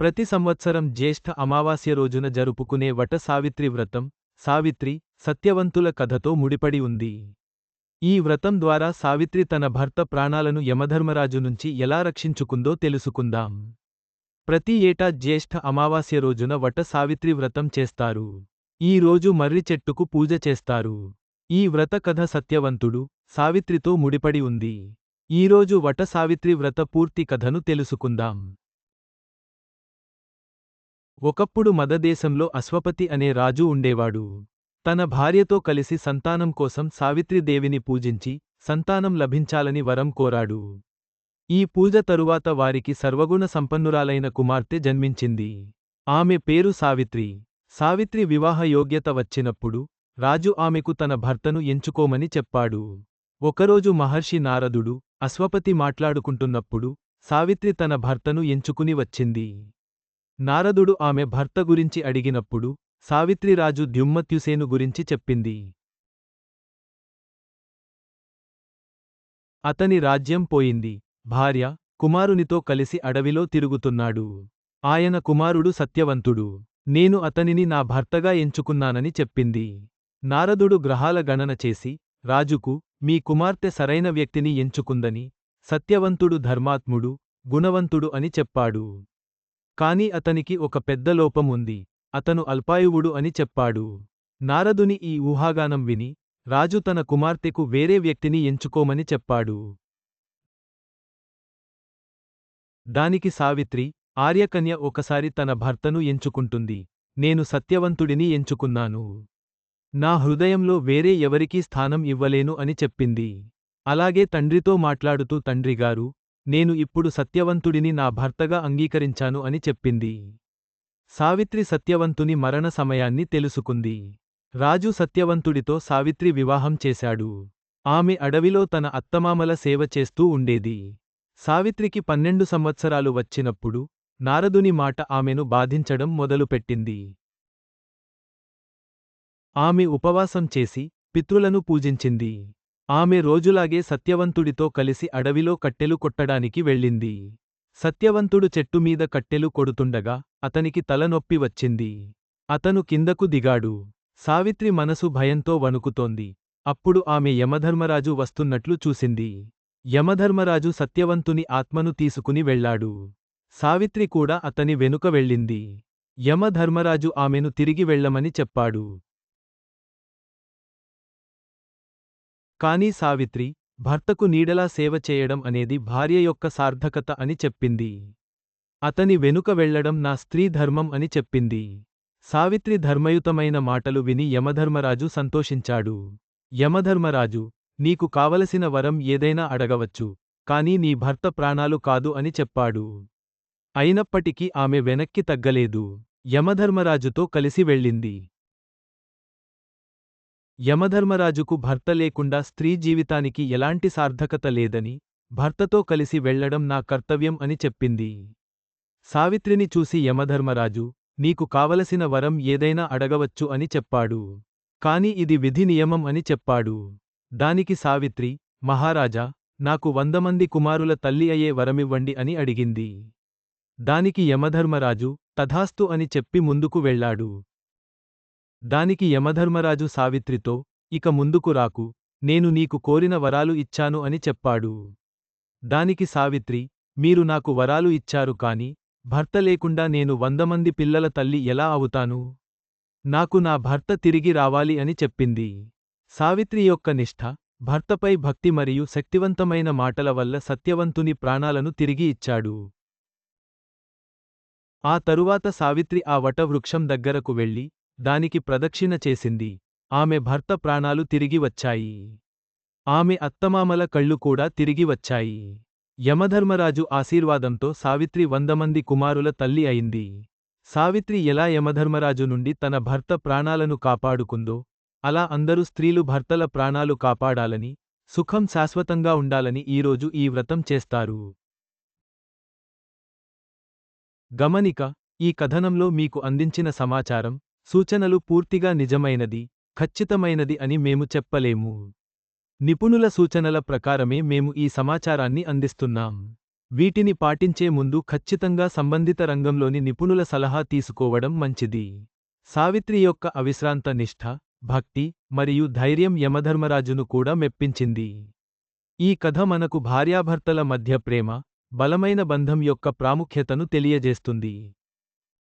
ప్రతి సంవత్సరం జ్యేష్ఠ అమావాస్య రోజున జరుపుకునే వట సావిత్రి వ్రతం సావిత్రి సత్యవంతుల కథతో ముడిపడి ఉంది. ఈ వ్రతం ద్వారా సావిత్రి తన భర్త ప్రాణాలను యమధర్మరాజు నుంచి ఎలా రక్షించుకుందో తెలుసుకుందాం. ప్రతి ఏటా జ్యేష్ఠ అమావాస్య రోజున వట సావిత్రి వ్రతం చేస్తారు. ఈ రోజు మర్రి చెట్టుకు పూజ చేస్తారు. ఈ వ్రత కథ సత్యవంతుడు సావిత్రితో ముడిపడి ఉంది. ఈరోజు వట సావిత్రి వ్రత పూర్తి కథను తెలుసుకుందాం. ఒకప్పుడు మదదేశంలో అశ్వపతి అనే రాజు ఉండేవాడు. తన భార్యతో కలిసి సంతానం కోసం సావిత్రిదేవిని పూజించి సంతానం లభించాలని వరం కోరాడు. ఈ పూజ తరువాత వారికి సర్వగుణ సంపన్నురాలైన కుమార్తె జన్మించింది. ఆమె పేరు సావిత్రి. సావిత్రి వివాహ యోగ్యత వచ్చినప్పుడు రాజు ఆమెకు తన భర్తను ఎంచుకోమని చెప్పాడు. ఒకరోజు మహర్షి నారదుడు అశ్వపతి మాట్లాడుకుంటున్నప్పుడు సావిత్రి తన భర్తను ఎంచుకుని వచ్చింది. నారదుడు ఆమె భర్త గురించి అడిగినప్పుడు సావిత్రిరాజు ద్యుమ్మత్యుసేను గురించి చెప్పింది. అతని రాజ్యం పోయింది. భార్య కుమారునితో కలిసి అడవిలో తిరుగుతున్నాడు. ఆయన కుమారుడు సత్యవంతుడు. నేను అతనిని నా భర్తగా ఎంచుకున్నానని చెప్పింది. నారదుడు గ్రహాల గణన చేసి రాజుకు మీ కుమార్తె సరైన వ్యక్తిని ఎంచుకుందని సత్యవంతుడు ధర్మాత్ముడు గుణవంతుడు అని చెప్పాడు. కాని అతనికి ఒక పెద్ద లోపం ఉంది. అతను అల్పాయువుడు అని చెప్పాడు. నారదుని ఈ ఊహాగానం విని రాజు తన కుమార్తెకు వేరే వ్యక్తిని ఎంచుకోమని చెప్పాడు. దానికి సావిత్రి ఆర్యకన్య ఒకసారి తన భర్తను ఎంచుకుంటుంది. నేను సత్యవంతుడిని ఎంచుకున్నాను. నా హృదయంలో వేరే ఎవరికీ స్థానం ఇవ్వలేను అని చెప్పింది. అలాగే తండ్రితో మాట్లాడుతూ తండ్రిగారు నేను ఇప్పుడు సత్యవంతుడిని నా భర్తగా అంగీకరించాను అని చెప్పింది. సావిత్రి సత్యవంతుని మరణ సమయాన్ని తెలుసుకుంది. రాజు సత్యవంతుడితో సావిత్రి వివాహం చేశాడు. ఆమె అడవిలో తన అత్తమామల సేవ చేస్తూ ఉండేది. సావిత్రికి పన్నెండు సంవత్సరాలు వచ్చినప్పుడు నారదుని మాట ఆమెను బాధించడం మొదలుపెట్టింది. ఆమె ఉపవాసం చేసి పితృలను పూజించింది. ఆమె రోజులాగే సత్యవంతుడితో కలిసి అడవిలో కట్టెలు కొట్టడానికి వెళ్ళింది. సత్యవంతుడు చెట్టుమీద కట్టెలు కొడుతుండగా అతనికి తలనొప్పి వచ్చింది. అతను కిందకు దిగాడు. సావిత్రి మనసు భయంతో వణుకుతోంది. అప్పుడు ఆమె యమధర్మరాజు వస్తున్నట్లు చూసింది. యమధర్మరాజు సత్యవంతుని ఆత్మను తీసుకుని వెళ్ళాడు సావిత్రి కూడా అతని వెనుక వెళ్ళింది. యమధర్మరాజు ఆమెను తిరిగి వెళ్ళమని చెప్పాడు. కాని సావిత్రి భర్తకు నీడలా సేవ చేయడం అనేది భార్య యొక్క సార్థకత అని చెప్పింది. అతని వెనుక వెళ్ళడం నా స్త్రీ ధర్మం అని చెప్పింది. సావిత్రి ధర్మయుతమైన మాటలు విని యమధర్మరాజు సంతోషించాడు. యమధర్మరాజు నీకు కావలసిన వరం ఏదైనా అడగవచ్చు కాని నీ భర్త ప్రాణాలు కాదు అని చెప్పాడు. అయినప్పటికీ ఆమె వెనక్కి తగ్గలేదు. యమధర్మరాజుతో కలిసి వెళ్ళింది. యమధర్మరాజుకు భర్త లేకుండా స్త్రీ జీవితానికి ఎలాంటి సార్థకత లేదని భర్తతో కలిసి వెళ్ళడం నా కర్తవ్యం అని చెప్పింది. సావిత్రిని చూసి యమధర్మరాజు నీకు కావలసిన వరం ఏదైనా అడగవచ్చు అని చెప్పాడు. కాని ఇది విధి నియమం అని చెప్పాడు. దానికి సావిత్రి మహారాజా నాకు వందమంది కుమారుల తల్లి అయ్యే వరమివ్వండి అని అడిగింది. దానికి యమధర్మరాజు తథాస్తు అని చెప్పి ముందుకు వెళ్ళాడు దానికి యమధర్మరాజు సావిత్రితో ఇక ముందుకు రాకు నేను నీకు కోరిన వరాలు ఇచ్చాను అని చెప్పాడు. దానికి సావిత్రి మీరు నాకు వరాలు ఇచ్చారు కాని భర్త లేకుండా నేను వందమంది పిల్లల తల్లి ఎలా అవుతాను? నాకు నా భర్త తిరిగి రావాలి అని చెప్పింది. సావిత్రి యొక్క నిష్ఠ భర్తపై భక్తి మరియు శక్తివంతమైన మాటల వల్ల సత్యవంతుని ప్రాణాలను తిరిగి ఇచ్చాడు. ఆ తరువాత సావిత్రి ఆ వటవృక్షం దగ్గరకు వెళ్ళి దానికి ప్రదక్షిణ చేసింది. ఆమె భర్త ప్రాణాలు తిరిగి వచ్చాయి. ఆమె అత్తమామల కళ్ళు కూడా తిరిగి వచ్చాయి. యమధర్మరాజు ఆశీర్వాదంతో సావిత్రి వందమంది కుమారుల తల్లి అయింది. సావిత్రి ఎలా యమధర్మరాజు నుండి తన భర్త ప్రాణాలను కాపాడుకుందో అలా అందరూ స్త్రీలు భర్తల ప్రాణాలు కాపాడాలని సుఖం శాశ్వతంగా ఉండాలని ఈరోజు ఈ వ్రతం చేస్తారు. గమనిక ఈ కథనంలో మీకు అందించిన సమాచారం సూచనలు పూర్తిగా నిజమైనది ఖచ్చితమైనది అని మేము చెప్పలేము. నిపుణుల సూచనల ప్రకారమే మేము ఈ సమాచారాన్ని అందిస్తున్నాం. వీటిని పాటించే ముందు ఖచ్చితంగా సంబంధిత రంగంలోని నిపుణుల సలహా తీసుకోవడం మంచిది. సావిత్రి యొక్క అవిశ్రాంత నిష్ఠ భక్తి మరియు ధైర్యం యమధర్మరాజును కూడా మెప్పించింది. ఈ కథ మనకు భార్యాభర్తల మధ్య ప్రేమ బలమైన బంధం యొక్క ప్రాముఖ్యతను తెలియజేస్తుంది.